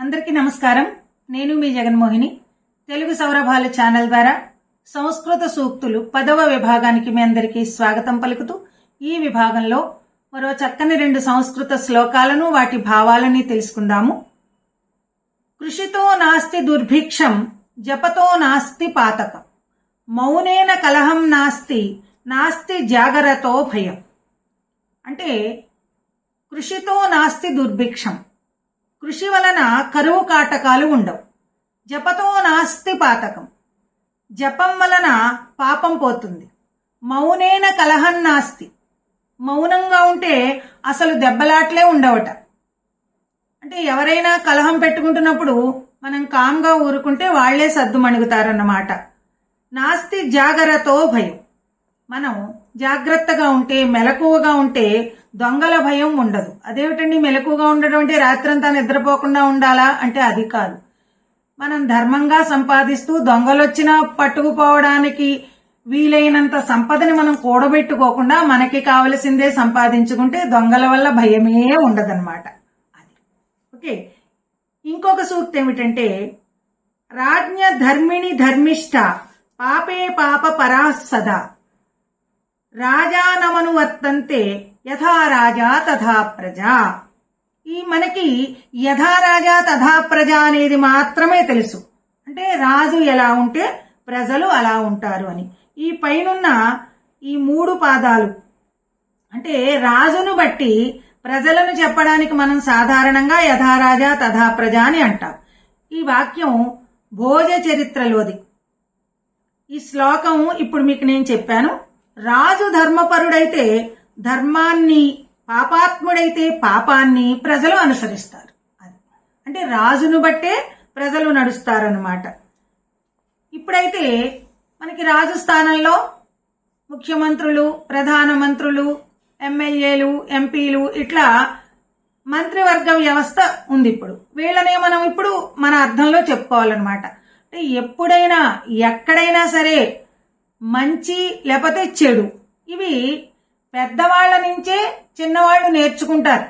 అందరికీ నమస్కారం. నేను మీ జగన్మోహిని. తెలుగు సౌరభాల ఛానల్ ద్వారా సంస్కృత సూక్తులు పదవ విభాగానికి మీ అందరికీ స్వాగతం పలుకుతూ ఈ విభాగంలో మరో చక్కని రెండు సంస్కృత శ్లోకాలను వాటి భావాలని తెలుసుకుందాము. కృషితో నాస్తి దుర్భిక్షం జపతో నాస్తి పాతకం. మౌనేన కలహం నాస్తి నాస్తి జాగరతో భయం. అంటే కృషితో నాస్తి దుర్భిక్షం. కృషి వలన కరువు కాటకాలు ఉండవు. జపతో నాస్తి పాతకం. జపం వలన పాపం పోతుంది. మౌనేన కలహం నాస్తి. మౌనంగా ఉంటే అసలు దెబ్బలాట్లే ఉండవట. అంటే ఎవరైనా కలహం పెట్టుకుంటున్నప్పుడు మనం కామ్గా ఊరుకుంటే వాళ్ళే సద్దు మణుగుతారన్నమాట నాస్తి జాగరతో భయం. మనం జాగ్రత్తగా ఉంటే మెలకువగా ఉంటే దొంగల భయం ఉండదు. అదేమిటండి మెలకువగా ఉండడం అంటే రాత్రంతా నిద్రపోకుండా ఉండాలా? అంటే అది కాదు. మనం ధర్మంగా సంపాదిస్తూ దొంగలొచ్చినా పట్టుకుపోవడానికి వీలైనంత సంపదని మనం కూడబెట్టుకోకుండా మనకి కావలసిందే సంపాదించుకుంటే దొంగల వల్ల భయమే ఉండదన్నమాట. అది. ఓకే. ఇంకొక సూక్తి ఏమిటంటే రాజ్ఞ ధర్మిణి ధర్మిష్ట పాపే పాప పరా రాజానమనువర్తంతే రాజానమను యథా రాజా తథా ప్రజా. ఈ మనకి యథా రాజా తథా ప్రజ అనేది మాత్రమే తెలుసు. అంటే రాజు ఎలా ఉంటే ప్రజలు అలా ఉంటారు అని. ఈ పైనున్న ఈ మూడు పాదాలు అంటే రాజును బట్టి ప్రజలను చెప్పడానికి మనం సాధారణంగా యథారాజా తథా ప్రజ అని అంటాం. ఈ వాక్యం భోజ చరిత్రలోది ఈ శ్లోకం ఇప్పుడు మీకు నేను చెప్పాను. రాజు ధర్మపరుడైతే ధర్మాన్ని పాపాత్ముడైతే పాపాన్ని ప్రజలు అనుసరిస్తారు. అది. అంటే రాజును బట్టే ప్రజలు నడుస్తారనమాట ఇప్పుడైతే మనకి రాజు స్థానంలో ముఖ్యమంత్రులు ప్రధానమంత్రులు ఎమ్మెల్యేలు ఎంపీలు ఇట్లా మంత్రివర్గ వ్యవస్థ ఉంది ఇప్పుడు. వీళ్ళనే మనం ఇప్పుడు మన అర్థంలో చెప్పుకోవాలన్నమాట. అంటే ఎప్పుడైనా ఎక్కడైనా సరే మంచి లేకపోతే చెడు. ఇవి పెద్దవాళ్ళ నుంచే చిన్నవాళ్ళు నేర్చుకుంటారు.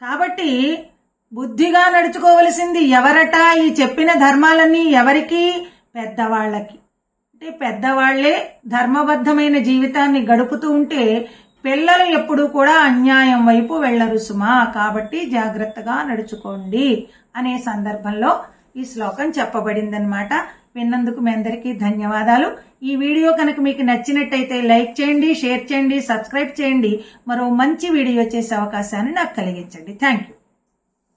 కాబట్టి బుద్ధిగా నడుచుకోవలసింది ఎవరట ఈ చెప్పిన ధర్మాలన్నీ ఎవరికి? పెద్దవాళ్ళకి. అంటే పెద్దవాళ్ళే ధర్మబద్ధమైన జీవితాన్ని గడుపుతూ ఉంటే పిల్లలు ఎప్పుడూ కూడా అన్యాయం వైపు వెళ్ళరు సుమా. కాబట్టి జాగ్రత్తగా నడుచుకోండి అనే సందర్భంలో ఈ శ్లోకం చెప్పబడిందనమాట విన్నందుకు మీ అందరికీ ధన్యవాదాలు. ఈ వీడియో కనుక మీకు నచ్చినట్టయితే లైక్ చేయండి షేర్ చేయండి సబ్స్క్రైబ్ చేయండి. మరో మంచి వీడియో చేసే అవకాశాన్ని నాకు కలిగించండి. Thank you